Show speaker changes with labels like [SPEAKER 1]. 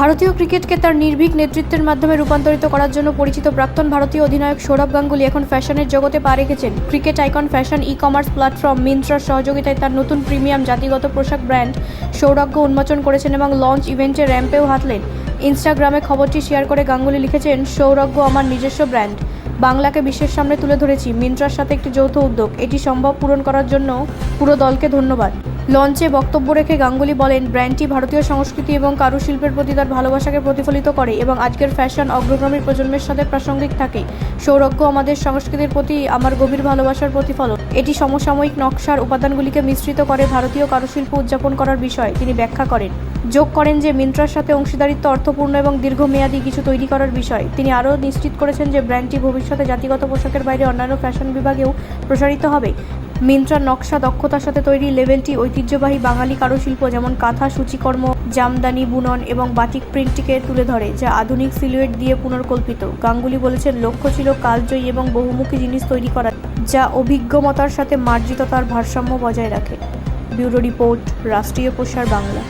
[SPEAKER 1] ভারতীয় ক্রিকেটকে তার নির্ভীক নেতৃত্বের মাধ্যমে রূপান্তরিত করার জন্য পরিচিত প্রাক্তন ভারতীয় অধিনায়ক সৌরভ গাঙ্গুলি এখন ফ্যাশনের জগতে পা রেখেছেন। Cricket icon fashion e commerce platform, মিন্ত্রার সহযোগিতায় তার নতুন প্রিমিয়াম জাতিগত পোশাক ব্র্যান্ড সৌরভ্য উন্মোচন করেছেন এবং লঞ্চ ইভেন্টে র্যাম্পেও হাতলেন ইনস্টাগ্রামে খবরটি শেয়ার করে গাঙ্গুলি লিখেছেন সৌরভ্য আমার নিজস্ব ব্র্যান্ড। বাংলাকে বিশ্বের সামনে তুলে ধরেছি। মিন্ত্রার সাথে একটি যৌথ উদ্যোগ। এটি সম্ভব পূরণ করার জন্য পুরো দলকে ধন্যবাদ। লঞ্চে বক্তব্য রেখে গাঙ্গুলি বলেন, ব্র্যান্ডটি ভারতীয় সংস্কৃতি এবং কারুশিল্পের প্রতি তার ভালোবাসাকে প্রতিফলিত করে এবং আজকের ফ্যাশন অগ্রগামী প্রজন্মের সাথে প্রাসঙ্গিক থাকে। সৌরভ্য আমাদের সংস্কৃতির প্রতি আমার গভীর ভালোবাসার প্রতিফলন। এটি সমসাময়িক নকশার উপাদানগুলিকে মিশ্রিত করে ভারতীয় কারুশিল্প উদযাপন করার বিষয়। তিনি ব্যাখ্যা করেন, যোগ করেন যে মিন্ত্রার সাথে অংশীদারিত্ব অর্থপূর্ণ এবং দীর্ঘমেয়াদী কিছু তৈরি করার বিষয়। তিনি আরও নিশ্চিত করেছেন যে ব্র্যান্ডটি ভবিষ্যতে জাতিগত পোশাকের বাইরে অন্যান্য ফ্যাশন বিভাগেও প্রসারিত হবে। মিন্ত্রার নকশা দক্ষতার সাথে তৈরি লেভেলটি ঐতিহ্যবাহী বাঙালি কারুশিল্প যেমন কাঁথা, সূচিকর্ম, জামদানি, বুনন এবং বাটিক প্রিন্টটিকে তুলে ধরে, যা আধুনিক সিলুয়েট দিয়ে পুনর্কল্পিত। গাঙ্গুলি বলেছেন, লক্ষ্য ছিল কালজয়ী এবং বহুমুখী জিনিস তৈরি করা, যা অভিজ্ঞমতার সাথে মার্জিততার ভারসাম্য বজায় রাখে। ব্যুরো রিপোর্ট, রাষ্ট্রীয় প্রসার বাংলা।